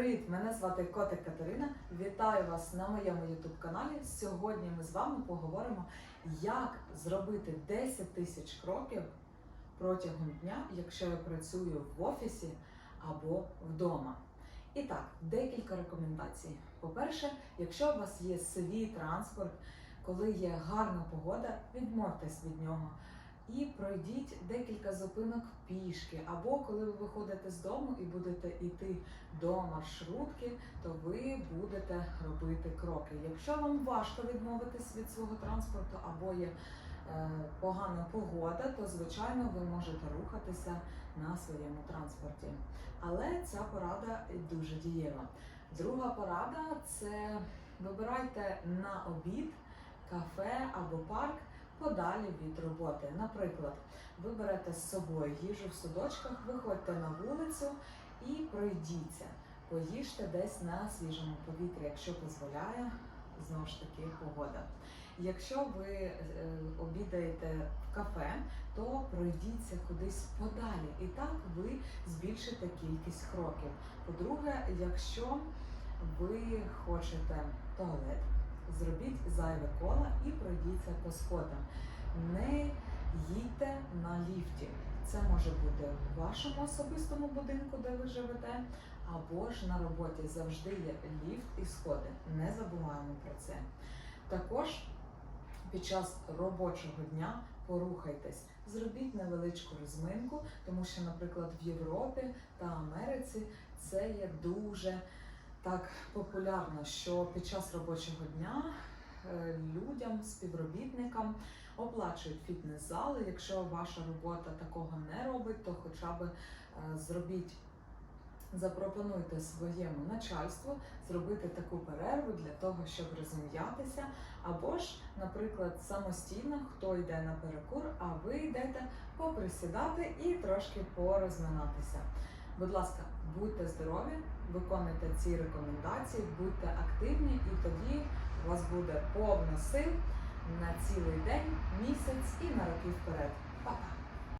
Привіт, мене звати Котик Катерина. Вітаю вас на моєму YouTube каналі. Сьогодні ми з вами поговоримо, як зробити 10 тисяч кроків протягом дня, якщо я працюю в офісі або вдома. І так, декілька рекомендацій. По-перше, якщо у вас є свій транспорт, коли є гарна погода, відмовтесь від нього. І пройдіть декілька зупинок пішки, або коли ви виходите з дому і будете йти до маршрутки, то ви будете робити кроки. Якщо вам важко відмовитись від свого транспорту або є е, погана погода, то звичайно ви можете рухатися на своєму транспорті. Але ця порада дуже дієва. Друга порада це вибирайте на обід кафе або парк подалі від роботи. Наприклад, ви берете з собою їжу в судочках, виходьте на вулицю і пройдіться. Поїжте десь на свіжому повітрі, якщо дозволяє знову ж таки погода. Якщо ви е, обідаєте в кафе, то пройдіться кудись подалі, і так ви збільшите кількість кроків. По-друге, якщо ви хочете туалет, зробіть зайве коло і пройдіться по сходам. Не їдьте на ліфті. Це може бути в вашому особистому будинку, де ви живете, або ж на роботі завжди є ліфт і сходи. Не забуваємо про це. Також під час робочого дня порухайтесь, зробіть невеличку розминку, тому що, наприклад, в Європі та Америці це є дуже так популярно, що під час робочого дня е, людям, співробітникам оплачують фітнес-зали. Якщо ваша робота такого не робить, то хоча б е, зробіть. Запропонуйте своєму начальству зробити таку перерву для того, щоб розім'ятися, або ж, наприклад, самостійно хто йде на перекур, а ви йдете поприсідати і трошки порозминатися. Будь ласка, будьте здорові, виконуйте ці рекомендації, будьте активні, і тоді у вас буде повно сил на цілий день, місяць і на роки вперед. Пока!